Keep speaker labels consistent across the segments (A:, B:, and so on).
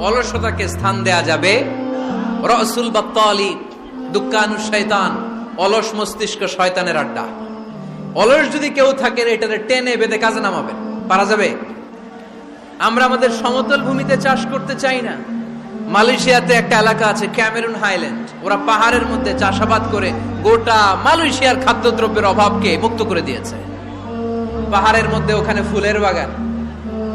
A: অলসতাকে স্থান দেয়া যাবে। রসুল বা তলি দুঃখানু শয়তান, অলস মস্তিষ্ক শয়তানের আড্ডা। অলস যদি কেউ থাকে এটাতে টেনে বেঁধে কাজে নামাবেন। পারা যাবে? আমরা আমাদের সমতল ভূমিতে চাষ করতে চাই না। মালয়েশিয়াতে একটা এলাকা আছে, ক্যামেরুন হাইল্যান্ড। ওরা পাহাড়ের মধ্যে চাষাবাদ করে গোটা মালয়েশিয়ার খাদ্যদ্রব্যের অভাবকে মুক্ত করে দিয়েছে। পাহাড়ের মধ্যে ওখানে ফুলের বাগান।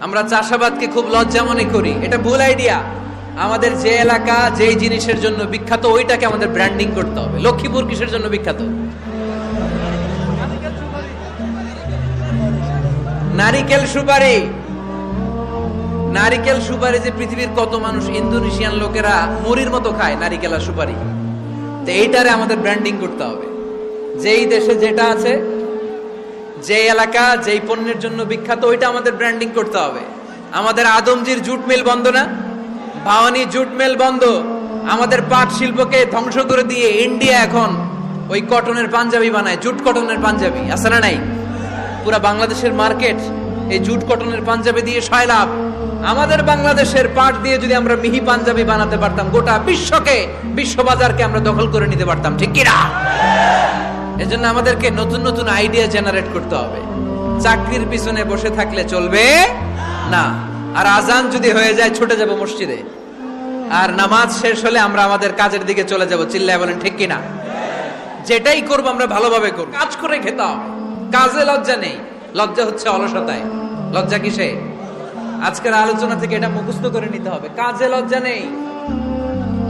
A: আমরা চাষাবাদকে খুব লজ্জা মনে করি। এটা ভুল আইডিয়া আমাদের যে এলাকা, যেই জিনিসের জন্য বিখ্যাত, ওইটাকে আমাদের ব্র্যান্ডিং করতে হবে। লক্ষ্মীপুর কিসের জন্য বিখ্যাত? নারিকেল সুপারি। নারিকেল সুপারি যে পৃথিবীর কত মানুষ ইন্দোনেশিয়ান লোকেরা মুড়ির মতো খায়, নারিকেল আর সুপারি। তো এইটারে আমাদের ব্র্যান্ডিং করতে হবে। যেই দেশে যেটা আছে যে এলাকা, যেই পণ্যের জন্য বিখ্যাত, ওইটা আমাদের ব্র্যান্ডিং করতে হবে। আমাদের আদমজির জুট মিল বন্ধ না? ভাওয়ানি জুট মিল বন্ধ। আমাদের পাট শিল্পকে ধ্বংস করে দিয়ে ইন্ডিয়া এখন ওই কটনের পাঞ্জাবি বানায়, জুট কটনের পাঞ্জাবি। আছে না নাই? পুরা বাংলাদেশের মার্কেট এই জুট কটনের পাঞ্জাবি দিয়ে ছয় লাভ আমাদের বাংলাদেশের পাট দিয়ে যদি আমরা মিহি পাঞ্জাবি বানাতে পারতাম, গোটা বিশ্বকে, বিশ্ববাজারকে আমরা দখল করে নিতে পারতাম। ঠিক কিনা? এজন্য আমাদেরকে নতুন নতুন আইডিয়া জেনারেট করতে হবে। চাকরির পিছনে বসে থাকলে চলবে না। আর আজান যদি হয়ে যায়, ছুটে যাব মসজিদে। আর নামাজ শেষ হলে আমরা আমাদের কাজের দিকে চলে যাব। চিল্লায় বলেন, ঠিক কিনা? যেটাই করব আমরা ভালোভাবে করব। কাজ করে খেতে হবে। কাজে লজ্জা নেই। লজ্জা হচ্ছে অলসতায়। লজ্জা কিসে? আজকের আলোচনা থেকে এটা মুখস্থ করে নিতে হবে। কাজে লজ্জা নেই।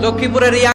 A: লক্ষ্মীপুরের